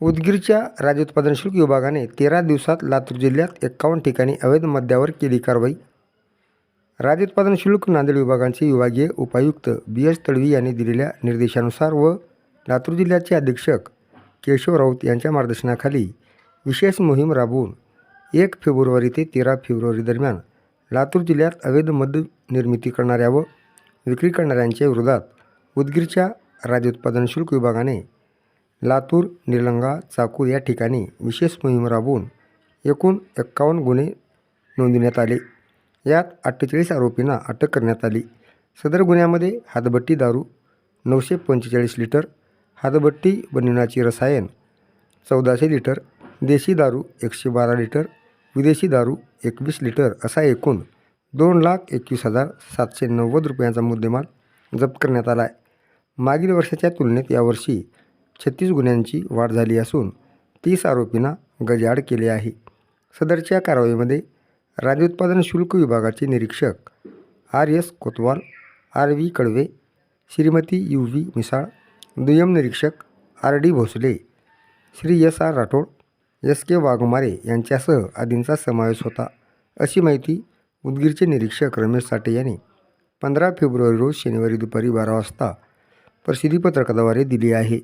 उदगीरच्या राज्य उत्पादन शुल्क विभागाने तेरा दिवसात लातूर जिल्ह्यात एक्कावन्न ठिकाणी अवैध मद्यावर केली कारवाई. राज्य उत्पादन शुल्क नांदेड विभागांचे विभागीय उपायुक्त बी एस तडवी यांनी दिलेल्या निर्देशानुसार व लातूर जिल्ह्याचे अधीक्षक केशव राऊत यांच्या मार्गदर्शनाखाली विशेष मोहीम राबवून एक फेब्रुवारी ते तेरा फेब्रुवारी दरम्यान लातूर जिल्ह्यात अवैध मद्य निर्मिती करणाऱ्या व विक्री करणाऱ्यांच्या विरोधात उदगीरच्या राज्य उत्पादन शुल्क विभागाने लातूर निलंगा चाकूर या ठिकाणी विशेष मोहीम राबवून एकूण एक्कावन्न गुन्हे नोंदविण्यात आले. यात अठ्ठेचाळीस आरोपींना अटक करण्यात आली. सदर गुन्ह्यामध्ये हातभट्टी दारू नऊशे पंचेचाळीस लिटर हातभट्टी बनविण्याची रसायन चौदाशे लिटर देशी दारू एकशे बारा लिटर विदेशी दारू एकवीस लिटर असा एकूण दोन लाख एकवीस हजार सातशे नव्वद रुपयांचा मुद्देमाल जप्त करण्यात आला आहे मागील वर्षाच्या तुलनेत यावर्षी छत्तीस गुन्ह्यांची वाढ झाली असून तीस आरोपींना गजाआड केले आहे. सदरच्या कारवाईमध्ये राज्य उत्पादन शुल्क विभागाचे निरीक्षक R S Kotwal R V Kadve Shrimati U V Misal दुय्यम निरीक्षक R D Bhosale Shri S R Rathod S K Waghmare यांच्यासह आदींचा समावेश होता अशी माहिती उदगीरचे निरीक्षक रमेश साठे यांनी पंधरा फेब्रुवारी रोज शनिवारी दुपारी बारा वाजता प्रसिद्धीपत्रकाद्वारे दिली आहे.